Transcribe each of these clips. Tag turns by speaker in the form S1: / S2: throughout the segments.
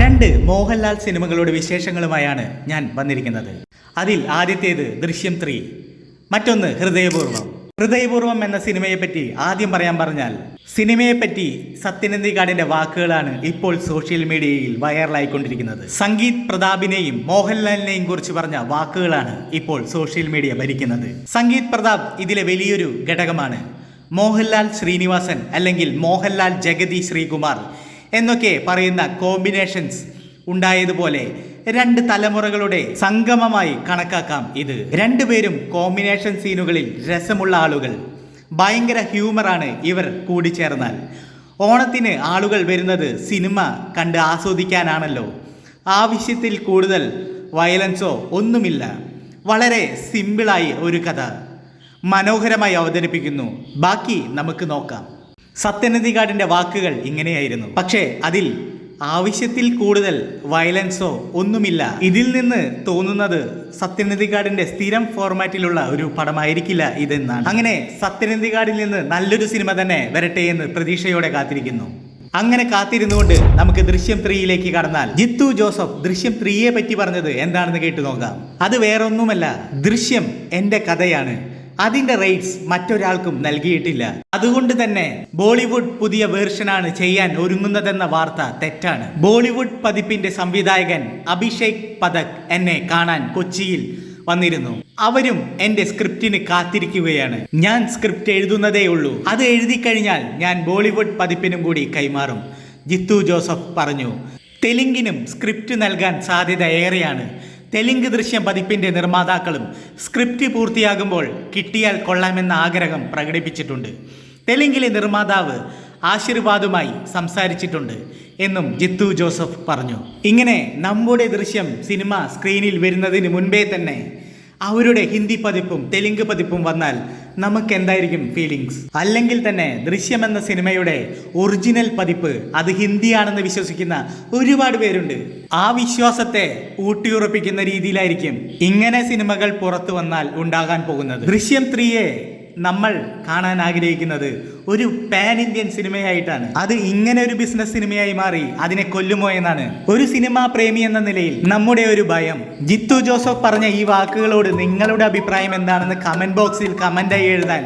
S1: രണ്ട് മോഹൻലാൽ സിനിമകളുടെ വിശേഷങ്ങളുമായാണ് ഞാൻ വന്നിരിക്കുന്നത്. അതിൽ ആദ്യത്തേത് ദൃശ്യം ത്രീ മറ്റൊന്ന് ഹൃദയപൂർവം ഹൃദയപൂർവം എന്ന സിനിമയെപ്പറ്റി ആദ്യം പറയാൻ പറഞ്ഞാൽ സിനിമയെപ്പറ്റി സത്യനന്ദിക്കാടിന്റെ വാക്കുകളാണ് ഇപ്പോൾ സോഷ്യൽ മീഡിയയിൽ വൈറലായിക്കൊണ്ടിരിക്കുന്നത്. സംഗീത് പ്രതാപിനെയും മോഹൻലാലിനെയും കുറിച്ച് പറഞ്ഞ വാക്കുകളാണ് ഇപ്പോൾ സോഷ്യൽ മീഡിയ ഭരിക്കുന്നത്. സംഗീത് പ്രതാപ് ഇതിലെ വലിയൊരു ഘടകമാണ്. മോഹൻലാൽ ശ്രീനിവാസൻ അല്ലെങ്കിൽ മോഹൻലാൽ ജഗതി ശ്രീകുമാർ എന്നൊക്കെ പറയുന്ന കോമ്പിനേഷൻസ് ഉണ്ടായതുപോലെ രണ്ട് തലമുറകളുടെ സംഗമമായി കണക്കാക്കാം ഇത്. രണ്ടുപേരും കോമ്പിനേഷൻ സീനുകളിൽ രസമുള്ള ആളുകൾ. ഭയങ്കര ഹ്യൂമറാണ് ഇവർ കൂടിച്ചേർന്നാൽ. ഓണത്തിന് ആളുകൾ വരുന്നത് സിനിമ കണ്ട് ആസ്വദിക്കാനാണല്ലോ. ആവശ്യത്തിൽ കൂടുതൽ വയലൻസോ ഒന്നുമില്ല. വളരെ സിമ്പിളായി ഒരു കഥ മനോഹരമായി അവതരിപ്പിക്കുന്നു. ബാക്കി നമുക്ക് നോക്കാം. സത്യനന്ദികാടിന്റെ വാക്കുകൾ ഇങ്ങനെയായിരുന്നു. പക്ഷേ അതിൽ ആവശ്യത്തിൽ കൂടുതൽ വയലൻസോ ഒന്നുമില്ല. ഇതിൽ നിന്ന് തോന്നുന്നത് സത്യനന്ദികാടിന്റെ സ്ഥിരം ഫോർമാറ്റിലുള്ള ഒരു പടമായിരിക്കില്ല ഇതെന്നാണ്. അങ്ങനെ സത്യനന്ദികാടിൽ നിന്ന് നല്ലൊരു സിനിമ തന്നെ വരട്ടെ എന്ന് പ്രതീക്ഷയോടെ കാത്തിരിക്കുന്നു. അങ്ങനെ കാത്തിരുന്നുകൊണ്ട് നമുക്ക് ദൃശ്യം ത്രീയിലേക്ക് കടന്നാൽ. ജിത്തു ജോസഫ് ദൃശ്യം ത്രീയെ പറ്റി പറഞ്ഞത് എന്താണെന്ന് കേട്ടു നോക്കാം. അത് വേറൊന്നുമല്ല ദൃശ്യം എന്റെ കഥയാണ്. അതിന്റെ റേറ്റ്സ് മറ്റൊരാൾക്കും നൽകിയിട്ടില്ല. അതുകൊണ്ട് തന്നെ ബോളിവുഡ് പുതിയ വേർഷനാണ് ചെയ്യാൻ ഒരുങ്ങുന്നതെന്ന വാർത്ത തെറ്റാണ്. ബോളിവുഡ് പതിപ്പിന്റെ സംവിധായകൻ അഭിഷേക് പദക് എന്നെ കാണാൻ കൊച്ചിയിൽ വന്നിരുന്നു. അവരും എന്റെ സ്ക്രിപ്റ്റിന് കാത്തിരിക്കുകയാണ്. ഞാൻ സ്ക്രിപ്റ്റ് എഴുതുന്നതേ ഉള്ളൂ. അത് എഴുതി കഴിഞ്ഞാൽ ഞാൻ ബോളിവുഡ് പതിപ്പിനും കൂടി കൈമാറും. ജിത്തു ജോസഫ് പറഞ്ഞു തെലുങ്കിനും സ്ക്രിപ്റ്റ് നൽകാൻ സാധ്യത ഏറെയാണ്. തെലുങ്ക് ദൃശ്യം പതിപ്പിന്റെ നിർമ്മാതാക്കളും സ്ക്രിപ്റ്റ് പൂർത്തിയാകുമ്പോൾ കിട്ടിയാൽ കൊള്ളാമെന്ന ആഗ്രഹം പ്രകടിപ്പിച്ചിട്ടുണ്ട്. തെലുങ്കിലെ നിർമ്മാതാവ് ആശീർവാദുമായി സംസാരിച്ചിട്ടുണ്ട് എന്നും ജിത്തു ജോസഫ് പറഞ്ഞു. ഇങ്ങനെ നമ്മുടെ ദൃശ്യം സിനിമ സ്ക്രീനിൽ വരുന്നതിന് മുൻപേ തന്നെ അവരുടെ ഹിന്ദി പതിപ്പും തെലുങ്ക് പതിപ്പും വന്നാൽ നമുക്ക് എന്തായിരിക്കും ഫീലിങ്സ് അല്ലെങ്കിൽ തന്നെ ദൃശ്യം എന്ന സിനിമയുടെ ഒറിജിനൽ പതിപ്പ് അത് ഹിന്ദിയാണെന്ന് വിശ്വസിക്കുന്ന ഒരുപാട് പേരുണ്ട്. ആ വിശ്വാസത്തെ ഊട്ടിയുറപ്പിക്കുന്ന രീതിയിലായിരിക്കും ഇങ്ങനെ സിനിമകൾ പുറത്തു വന്നാൽ ഉണ്ടാകാൻ പോകുന്നത്. ദൃശ്യം ത്രീയെ നമ്മൾ കാണാൻ ആഗ്രഹിക്കുന്നത് ഒരു പാൻ ഇന്ത്യൻ സിനിമയായിട്ടാണ് അത് ഇങ്ങനെ ഒരു ബിസിനസ് സിനിമയായി മാറി അതിനെ കൊല്ലുമോ എന്നാണ്. ഒരു സിനിമാ പ്രേമി എന്ന നിലയിൽ നമ്മുടെ ഒരു ഭയം. ജിത്തു ജോസഫ് പറഞ്ഞ ഈ വാക്കുകളോട് നിങ്ങളുടെ അഭിപ്രായം എന്താണെന്ന് കമന്റ് ബോക്സിൽ കമന്റായി എഴുതാൻ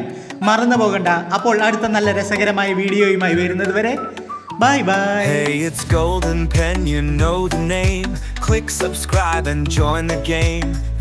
S1: മറന്നു പോകണ്ട. അപ്പോൾ അടുത്ത നല്ല രസകരമായ വീഡിയോയുമായി വരുന്നത് വരെ bye bye
S2: Hey, it's Golden Pen, you know the name. Click subscribe and join the game.